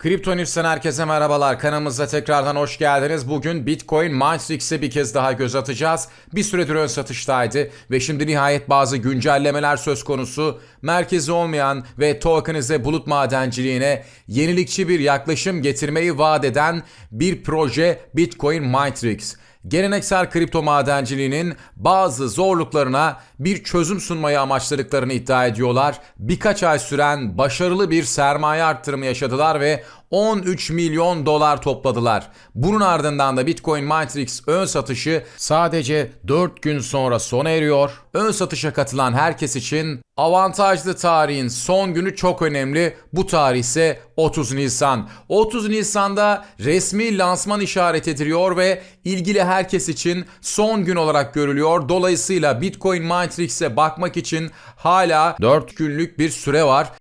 Kripto News'ten herkese merhabalar. Kanalımıza tekrardan hoş geldiniz. Bugün Bitcoin Matrix'e bir kez daha göz atacağız. Bir süredir ön satıştaydı ve şimdi nihayet bazı güncellemeler söz konusu. Merkezi olmayan ve tokenize bulut madenciliğine yenilikçi bir yaklaşım getirmeyi vaat eden bir proje Bitcoin Matrix geleneksel kripto madenciliğinin bazı zorluklarına bir çözüm sunmayı amaçladıklarını iddia ediyorlar. Birkaç ay süren başarılı bir sermaye arttırımı yaşadılar ve 13 milyon dolar topladılar. Bunun ardından da Bitcoin Matrix ön satışı sadece 4 gün sonra sona eriyor. Ön satışa katılan herkes için avantajlı tarihin son günü çok önemli. Bu tarih ise 30 Nisan. 30 Nisan'da resmi lansman işaret ediliyor ve ilgili herkes için son gün olarak görülüyor. Dolayısıyla Bitcoin Matrix'e bakmak için hala 4 günlük bir süre var.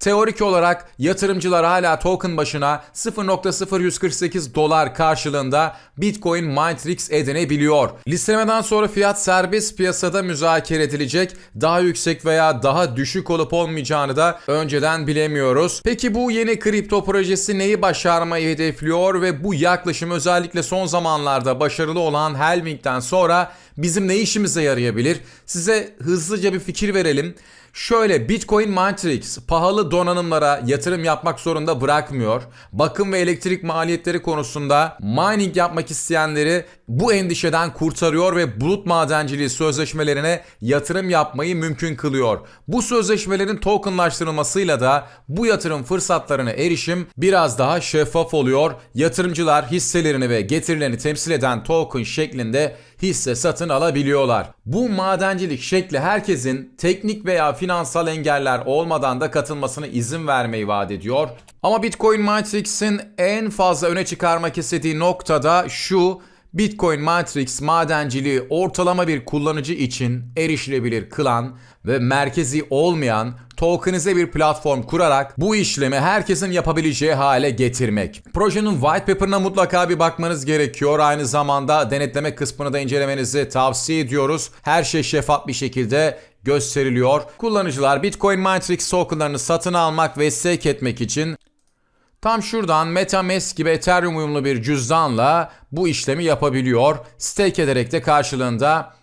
Teorik olarak yatırımcılar hala token başına 0.0148 dolar karşılığında Bitcoin Matrix edinebiliyor. Listelemeden sonra fiyat serbest piyasada müzakere edilecek. Daha yüksek veya daha düşük olup olmayacağını da önceden bilemiyoruz. Peki bu yeni kripto projesi neyi başarmayı hedefliyor ve bu yaklaşım özellikle son zamanlarda başarılı olan Halving'den sonra bizim ne işimize yarayabilir? Size hızlıca bir fikir verelim. Şöyle Bitcoin Matrix pahalı donanımlara yatırım yapmak zorunda bırakmıyor. Bakım ve elektrik maliyetleri konusunda mining yapmak isteyenleri bu endişeden kurtarıyor ve bulut madenciliği sözleşmelerine yatırım yapmayı mümkün kılıyor. Bu sözleşmelerin tokenlaştırılmasıyla da bu yatırım fırsatlarına erişim biraz daha şeffaf oluyor. Yatırımcılar hisselerini ve getirilerini temsil eden token şeklinde hisse satın alabiliyorlar. Bu madencilik şekli herkesin teknik veya finansal engeller olmadan da katılmasına izin vermeyi vaat ediyor. Ama Bitcoin Matrix'in en fazla öne çıkarmak istediği noktada şu Bitcoin Matrix madenciliği ortalama bir kullanıcı için erişilebilir kılan ve merkezi olmayan tokenize bir platform kurarak bu işlemi herkesin yapabileceği hale getirmek. Projenin white paper'ına mutlaka bir bakmanız gerekiyor. Aynı zamanda denetleme kısmını da incelemenizi tavsiye ediyoruz. Her şey şeffaf bir şekilde gösteriliyor. Kullanıcılar Bitcoin Matrix tokenlarını satın almak ve stake etmek için Tam şuradan MetaMask gibi Ethereum uyumlu bir cüzdanla bu işlemi yapabiliyor. Stake ederek de karşılığında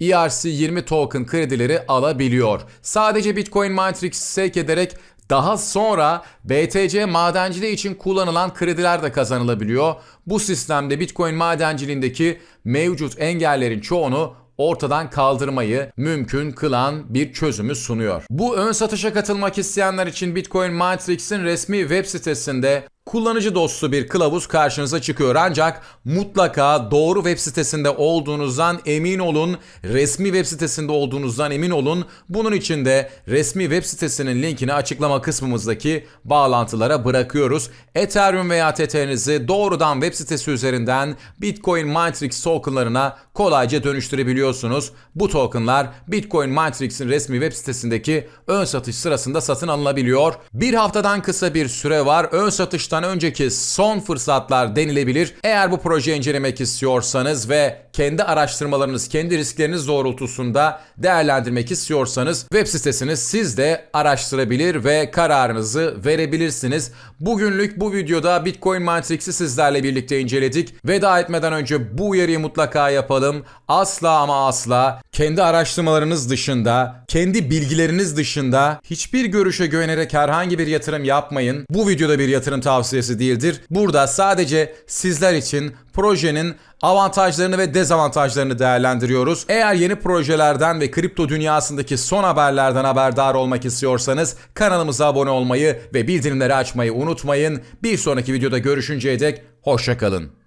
ERC20 token kredileri alabiliyor. Sadece Bitcoin Matrix stake ederek daha sonra BTC madenciliği için kullanılan krediler de kazanılabiliyor. Bu sistemde Bitcoin madenciliğindeki mevcut engellerin çoğunu ortadan kaldırmayı mümkün kılan bir çözümü sunuyor. Bu ön satışa katılmak isteyenler için Bitcoin Matrix'in resmi web sitesinde kullanıcı dostu bir kılavuz karşınıza çıkıyor. Ancak mutlaka doğru web sitesinde olduğunuzdan emin olun. Resmi web sitesinde olduğunuzdan emin olun. Bunun için de resmi web sitesinin linkini açıklama kısmımızdaki bağlantılara bırakıyoruz. Ethereum veya TT'nizi doğrudan web sitesi üzerinden Bitcoin Matrix tokenlarına kolayca dönüştürebiliyorsunuz. Bu tokenlar Bitcoin Matrix'in resmi web sitesindeki ön satış sırasında satın alınabiliyor. Bir haftadan kısa bir süre var. Ön satıştan önceki son fırsatlar denilebilir. Eğer bu projeyi incelemek istiyorsanız ve kendi araştırmalarınız, kendi riskleriniz doğrultusunda değerlendirmek istiyorsanız web sitesini siz de araştırabilir ve kararınızı verebilirsiniz. Bugünlük bu videoda Bitcoin Matrix'i sizlerle birlikte inceledik. Veda etmeden önce bu uyarıyı mutlaka yapalım. Asla ama asla kendi araştırmalarınız dışında, kendi bilgileriniz dışında hiçbir görüşe güvenerek herhangi bir yatırım yapmayın. Bu videoda bir yatırım tavsiyesi değildir. Burada sadece sizler için projenin avantajlarını ve dezavantajlarını değerlendiriyoruz. Eğer yeni projelerden ve kripto dünyasındaki son haberlerden haberdar olmak istiyorsanız kanalımıza abone olmayı ve bildirimleri açmayı unutmayın. Bir sonraki videoda görüşünceye dek hoşçakalın.